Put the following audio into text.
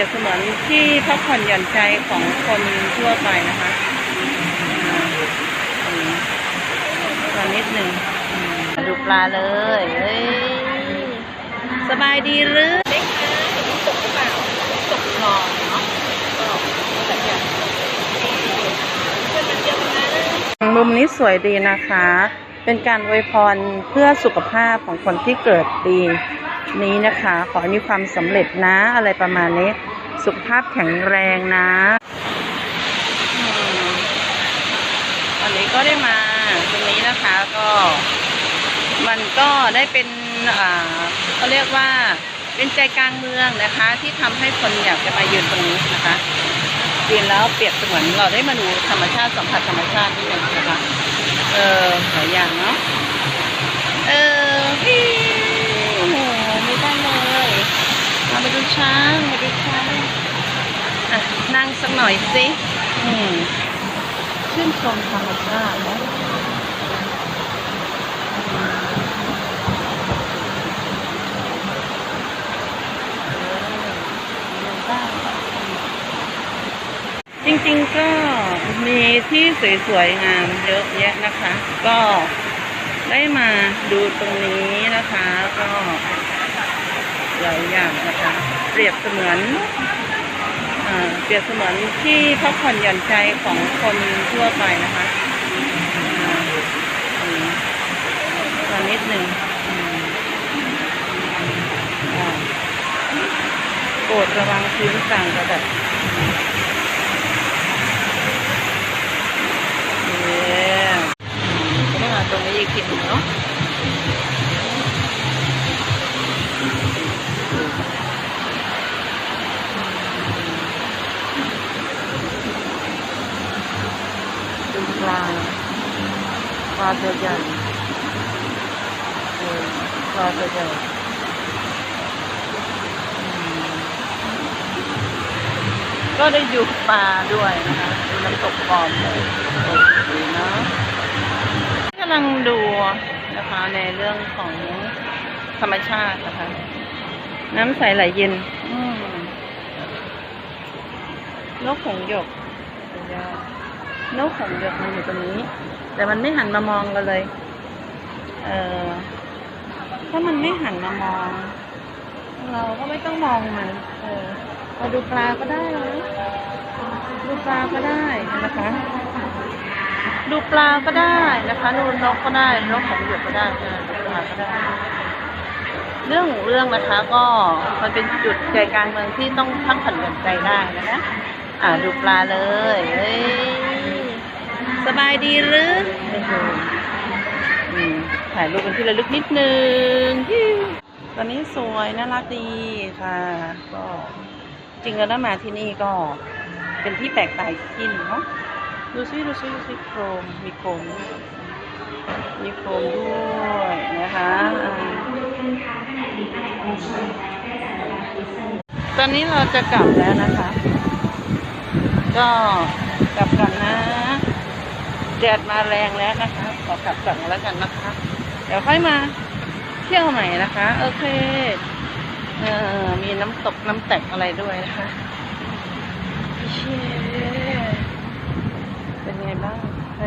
ยบเสมือนที่พักผ่อนหย่อนใจของคนทั่วไปนะคะอ่าอืมมานิดหนึ่งดูปลาเลยเฮ้ยสบายดีหรือเล็กนะตกหรือเปล่าตกคลองเนาะก็แต่อย่างเพื่อนมันเยอะนะมุมนี้สวยดีนะคะ เป็นการอวยพรเพื่อสุขภาพของคนที่เกิดปี นี้นะคะ ขอให้มีความสำเร็จนะ อะไรประมาณนี้ สุขภาพแข็งแรงนะอันนี้ก็ได้มาตรงนี้นะคะก็ มันก็ได้เป็นอ่าเขาเรียกว่าเป็นใจกลางเมืองนะคะ ที่ทำให้คนอยากจะมายืนตรงนี้นะคะยืนแล้วเปรียบเสมือนเราได้มาดูธรรมชาติสัมผัสธรรมชาตินิดนึงนะคะ เออหลายอย่างเนาะ เออพี่โอ้โหไม่ได้เลยมาไปดู ช้างมาดูช้างอะ นั่งสักหน่อยสิอืมชื่นชมธรรมชาตินะจริงๆก็มีที่สวยๆงามเยอะแยะนะคะ ก็ได้มาดูตรงนี้นะคะ ก็หลายอย่างนะคะ เปรียบเสมือนอ่าเปรียบเสมือนที่พักผ่อนหย่อนใจของคนทั่วไปนะคะอ่าอืมมานิดหนึ่งอ่าโปรดระวังพื้นต่างระดับเนี่ยจะได้มาตรงนี้อีกทีหนึ่งเนาะ ลาปลาตัวใหญ่เออปลาตัวใหญ่อืมก็ได้ดูปลาด้วยนะคะดูน้ำตกปลอมเลยโอเคเนาะกำลังดูนะคะในเรื่องของธรรมชาตินะคะ น้ำใสไหลเย็นอืมนกหงส์หยกสุดยอด นกหงหยกมันอยู่ตรงนี้ แต่มันไม่หันมามองกันเลย เออถ้ามันไม่หันมามอง เราก็ไม่ต้องมองมัน เออเราดูปลาก็ได้นะดูปลาก็ได้นะคะ ดูปลาก็ได้นะคะดูนกก็ได้นกของหยกก็ได้ดูปลาก็ได้เรื่องของเรื่องนะคะก็มันเป็นจุดใจกลางเมืองที่ต้องพักผ่อนหย่อนใจได้นะคะ อ่าดูปลาเลยเฮ้ย สบายดีหรือโอ้โหถ่ายรูปเป็นที่ระลึกนิดนึง ตอนนี้สวยน่ารักดีค่ะ ก็จริงแล้วมาที่นี่ก็เป็นที่แปลกตาที่นึงเนาะ ดูซิดูซิดูซิโครม มีโครม มีโครมด้วยนะคะตอนนี้เราจะกลับแล้วนะคะ ก็กลับกันนะ แดดมาแรงแล้วนะคะ ขอกลับก่อนแล้วกันนะคะ เดี๋ยวค่อยมาเที่ยวใหม่นะคะ โอเค เออมีน้ำตกน้ำแตกอะไรด้วยนะคะเช่เป็นไงบ้างเออ